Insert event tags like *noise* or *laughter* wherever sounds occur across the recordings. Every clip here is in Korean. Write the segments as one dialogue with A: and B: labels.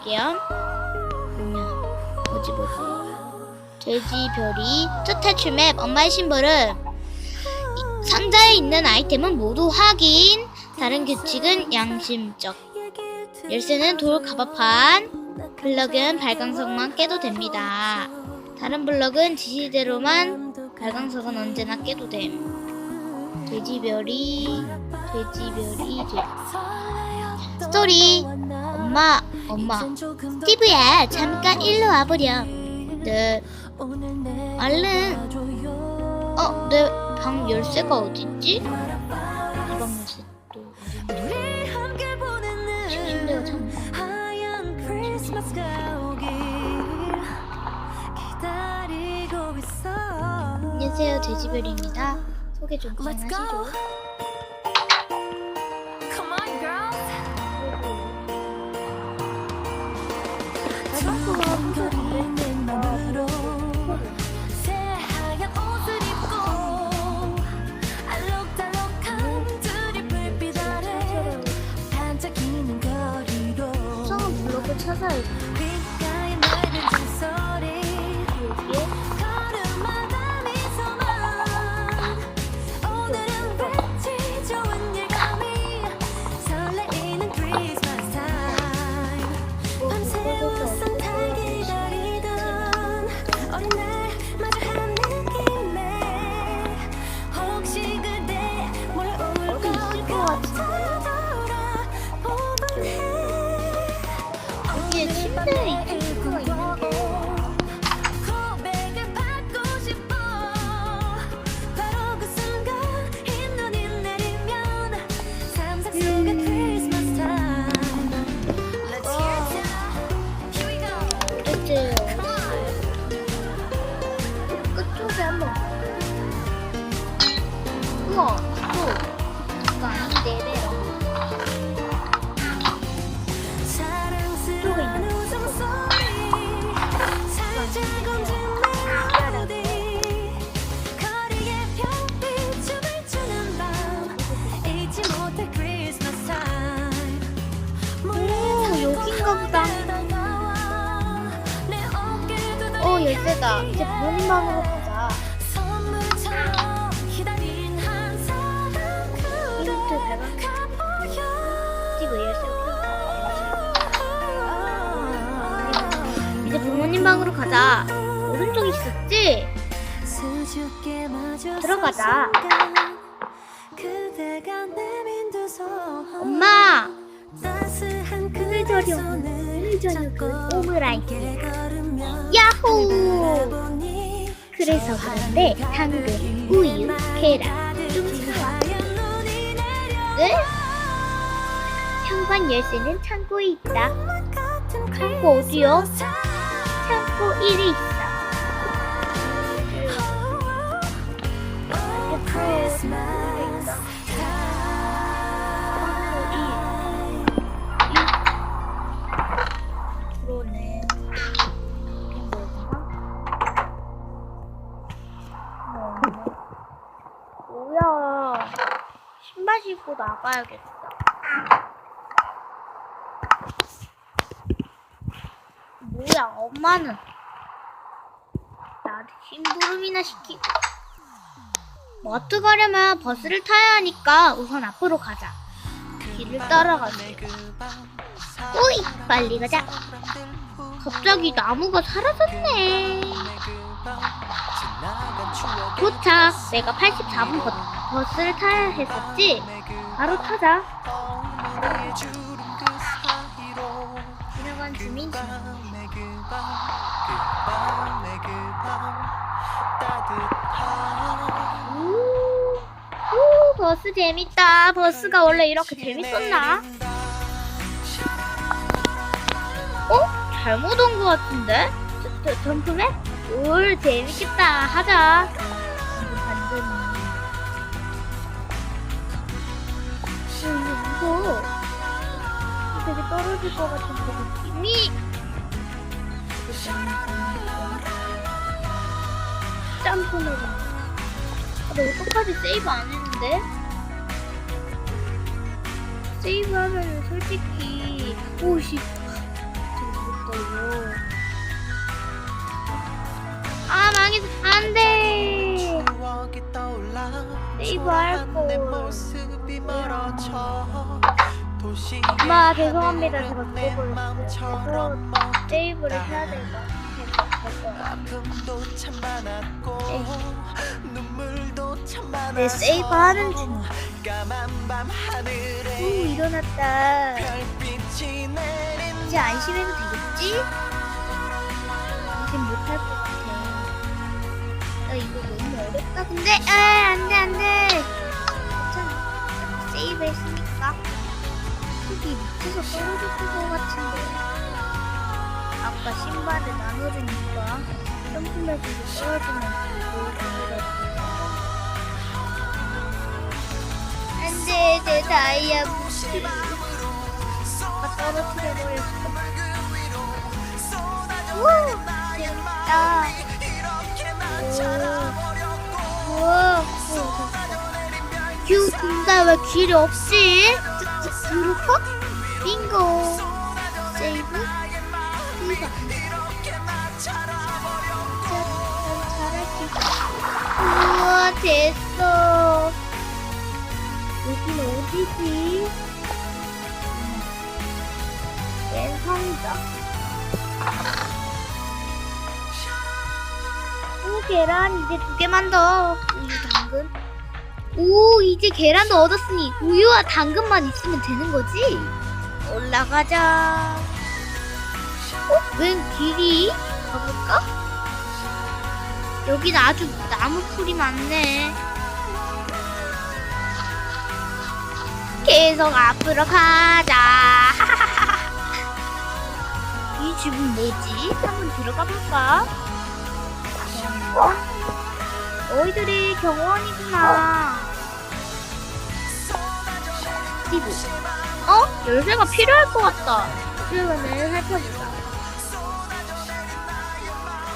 A: 볼게요. 뭐지, 뭐지. 돼지별이 첫 탈출 맵 엄마의 심벌은 이- 상자에 있는 아이템은 모두 확인. 다른 규칙은 양심적. 열쇠는 돌 가바판. 블럭은 발광석만 깨도 됩니다. 다른 블럭은 지시대로만 발광석은 언제나 깨도 됨. 돼지별이 돼지별이 돼지. 스토리. 엄마 엄마. 스티브야 잠깐 일로 와보렴. 네. 얼른 어 내 방 열쇠가 어딨지? 이방 열쇠 또? 침대가 참 안녕하세요 돼지별입니다. 소개 좀 가능하시죠? 여
B: 어
A: 열쇠다. 이제 부모님 방으로 가자. 이제 부모님 방으로 가자. 오른쪽에 있었지? 들어가자. 엄마
B: 잡고
A: 오므라이스. 야호! 그래서 그런데 당근, 우유, 계란 좀 사와 응? 현관 열쇠는 창고에 있다. 창고 어디요? 창고 1에 있어.
B: Oh, Christmas
A: 신고 나가야겠다. 뭐야, 엄마는. 나한테 심부름이나 시키고. 마트 가려면 버스를 타야 하니까 우선 앞으로 가자. 길을 따라가자. 오이! 빨리 가자. 갑자기 나무가 사라졌네. 도착. 내가 84분 버, 버스를 타야 했었지? 바로 타자. 지나간 주민 우, 우, 버스 재밌다. 버스가 원래 이렇게 재밌었나? 어? 잘못 온 것 같은데? 저, 저, 점프맨? 올 재밌겠다. 하자. 이거 되게 떨어질 것 같은데. 미! 짬뽕을. 아, 나 어떡하지? 세이브 안 했는데? 세이브 하면 솔직히, 오씨. 재밌었어요. 아, 망했어. 안 돼! 세이브 할걸
C: 엄마
A: 죄송합니다. 제가
C: 내
A: 그걸
C: 마음처럼
A: 그래서 세이브를 해야 될것 같아요.
C: 많았어
A: 네, 세이브 하는 중. 오, 일어났다. 이제 안심해도 되겠지? 안심 못할 것 같아. 나 이거 너무 어렵다. 근데, 아, 안 했으니까. 속이 밑에서 떨어졌을 것 같은데. 아까 신발을 나눠주니까 점프맵으로 떨어지면 보여주더라고. 안 돼, 내 다이아 부스. 아까 떨어뜨려 버렸어. 우! 재밌다. 오. 규, 근데 왜 길이 없지? 그룹퍼? 빙고. 세이브? 있어. 우와, 됐어. 여긴 어디지? 음. 맨 상자. 오, 계란 이제 두 개만 더. 우유, 당근. 오, 이제 계란도 얻었으니 우유와 당근만 있으면 되는 거지? 올라가자. 어? 웬 길이? 가볼까? 여긴 아주 나무 풀이 많네. 계속 앞으로 가자. *laughs* 이 집은 뭐지? 한번 들어가 볼까? 경원? 너희들이 경원이구나. 스티브. 어? 열쇠가 필요할 것 같다. 그러면은 살펴보자.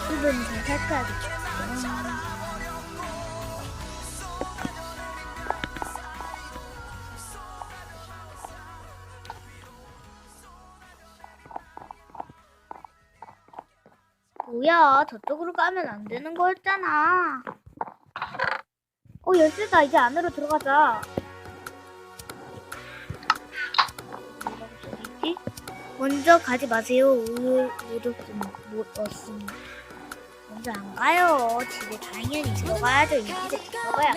A: 스티브는 잘 살펴야겠다. 뭐야, 저쪽으로 가면 안 되는 거였잖아. 어, 열쇠다. 이제 안으로 들어가자. 먼저 가지 마세요. 못 얻음, 못 얻음. 먼저 안 가요. 집에 당연히 들어가야죠. 이 집에 들어가야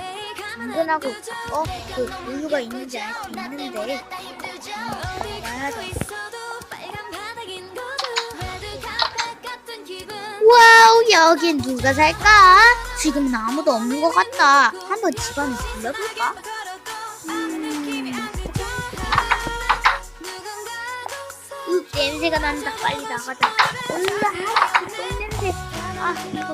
A: 당근하고 어, 그 우유가 있는지 알 수 있는데. 들어가야죠. 와우, 여긴 누가 살까? 지금은 아무도 없는 것 같다. 한번 집안을 둘러볼까? 냄새가 난다. 빨리 나가자. 으아, 똥 냄새. 아, 이거,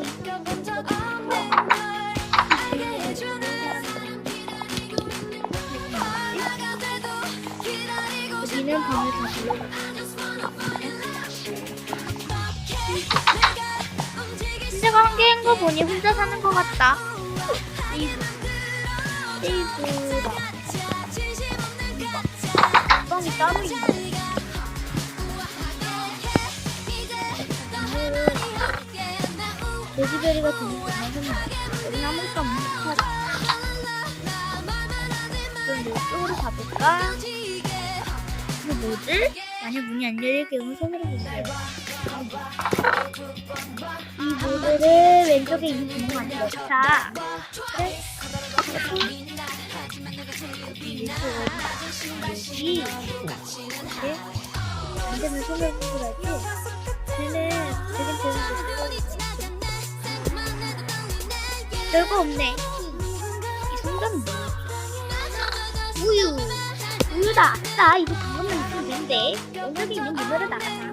A: 우리는 방을 다 둘러볼까? 혼자가 한 개인 거 보니 혼자 사는 것 같다. 세이브. 세이브라. 엉덩이 따로 있네. 돼지베리가 재밌구나. 여긴 아무것도 같아. 그럼 이쪽으로 가볼까? 이거 뭐지? 만약 문이 안 열릴 경우 손으로 보세요. 이 모드를 왼쪽에 있는 구멍 안에 넣자. 그래? 여기 이렇게 안 되면 손을 부으라지. 쟤는 되긴 되는데 별거 없네. 이 손잡은 뭐야? 우유. 우유다. 아싸. 이거 방금만 되는데. 왼쪽에 있는 문으로 나가자.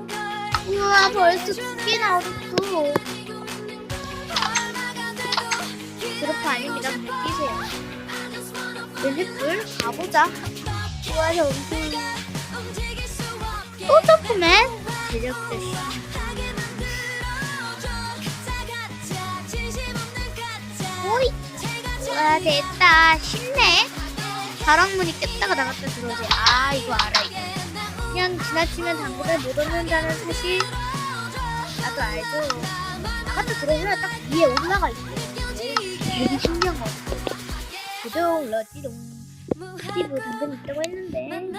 A: 우와 벌써 두 개나 얻었어. 그렇게 아닙니다. 뛰세요. 왼쪽불 가보자. 우와 점수. 또? 제작자 씨. 와 됐다. 쉽네. 바람문이 꼈다가 나갔다 들어오지. 아 이거 알아 이거. 그냥 지나치면 당근을 못 얻는다는 사실 나도 알죠. 나갔다 들어오면 딱 위에 올라가 있어. 되게 신기한 거 같아. 고정 올라왔지롱. 스티브 당근 있다고 했는데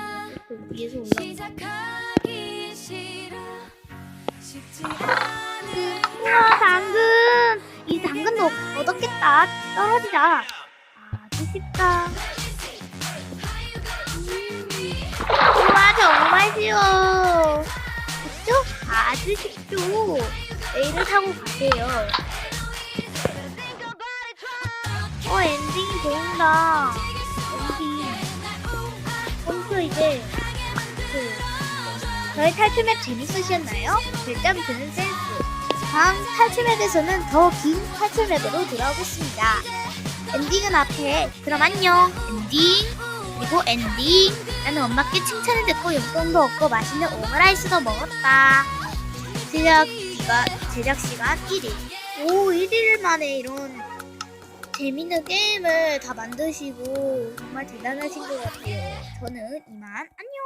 A: 그 위에서
B: 싫어 쉽지 않은
A: 우와 당근! 이 당근도 얻었겠다. 떨어지자. 아주 쉽다. 음. 우와 정말 쉬워. 쉽죠? 아주 쉽죠. 내일을 타고 가세요. 어 엔딩이 보인다. 엔딩. 먼저 이제 그 저희 탈출 맵 재밌으셨나요? 별점 드는 센스. 다음 탈출맵에서는 더 긴 탈출맵으로 돌아오겠습니다. 엔딩은 앞에. 그럼 안녕. 엔딩. 그리고 엔딩. 나는 엄마께 칭찬을 듣고 용돈도 얻고 맛있는 오므라이스도 먹었다. 제작 기간 제작 시간 1일. 오 1일 만에 이런 재밌는 게임을 다 만드시고 정말 대단하신 것 같아요. 저는 이만 안녕.